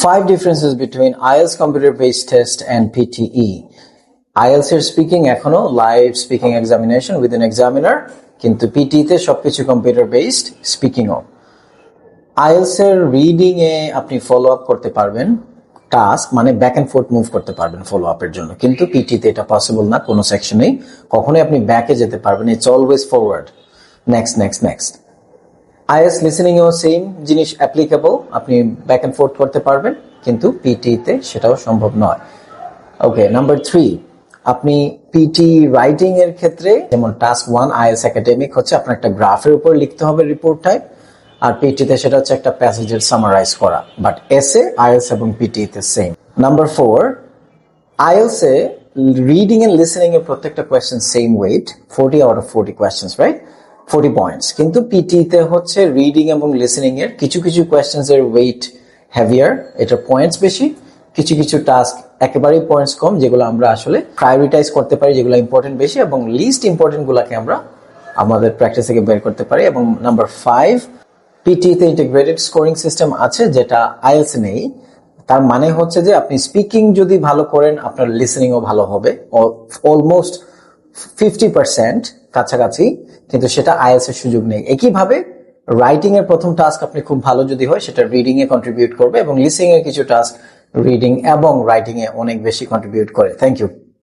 Five differences between IELTS computer based test and PTE. IELTS এর speaking এখনও live speaking examination with an examiner কিন্তু PT তে সবকিছু computer based স্পিকিংও IELTS এর রিডিং এ আপনি ফলো আপ করতে পারবেন টাস্ক মানে ব্যাক এন্ড ফোর্থ মুভ করতে পারবেন ফলো আপের জন্য। কিন্তু পিটিতে এটা পসিবল না, কোনো সেকশনেই কখনোই আপনি ব্যাকে যেতে পারবেন it's always forward next next next is listening এও সেম জিনিস অ্যাপ্লিকেবল আপনি ব্যাক এন্ড ফোর্থ করতে পারবেন, কিন্তু পিটিতে সেটাও সম্ভব নয়। ওকে নাম্বার থ্রি আপনি পিটি রাইটিং এর ক্ষেত্রে যেমন টাস্ক ওয়ান আইএলস একাডেমিক হচ্ছে, আপনার একটা গ্রাফের উপর লিখতে হবে রিপোর্ট টাইপ আর পিটিতে সেটা হচ্ছে একটা প্যাসেজের সামারাইজ করা বাট এসে আইএলস এবং পিটিতে সেম নাম্বার ফোর এ রিডিং এন্ড লিসেনিং এর প্রত্যেকটা question same weight forty out of forty questions right forty points কিন্তু পিটিতে হচ্ছে রিডিং এবং লিসেনিং এর কিছু কিছু কোয়েশ্চেন্স এর ওয়েট হ্যাভিয়ার এটার পয়েন্টস বেশি, কিছু কিছু টাস্ক একেবারেই পয়েন্টস কম, যেগুলো আমরা আসলে প্রায়োরিটাইজ করতে পারি, যেগুলো ইম্পর্টেন্ট বেশি এবং লিস্ট ইম্পর্টেন্ট গুলাকে আমরা আমাদের প্র্যাকটিস থেকে বের করতে পারি। এবং নাম্বার ফাইভ পিটিতে ইন্টিগ্রেটেড স্কোরিং সিস্টেম আছে, যেটা আইএলস নেই। তার মানে হচ্ছে যে আপনি স্পিকিং যদি ভালো করেন, আপনার লিসেনিংও ভালো হবে। অলমোস্ট ফিফটি পার্সেন্ট কাছাকাছি, কিন্তু সেটা আইএলস এর সুযোগ নেই। একইভাবে রাইটিং এর প্রথম টাস্ক আপনি খুব ভালো যদি হয়, সেটা রিডিং এ কন্ট্রিবিউট করবে এবং লিসিং এর কিছু টাস্ক রিডিং এবং রাইটিং এ অনেক বেশি কন্ট্রিবিউট করে। Thank you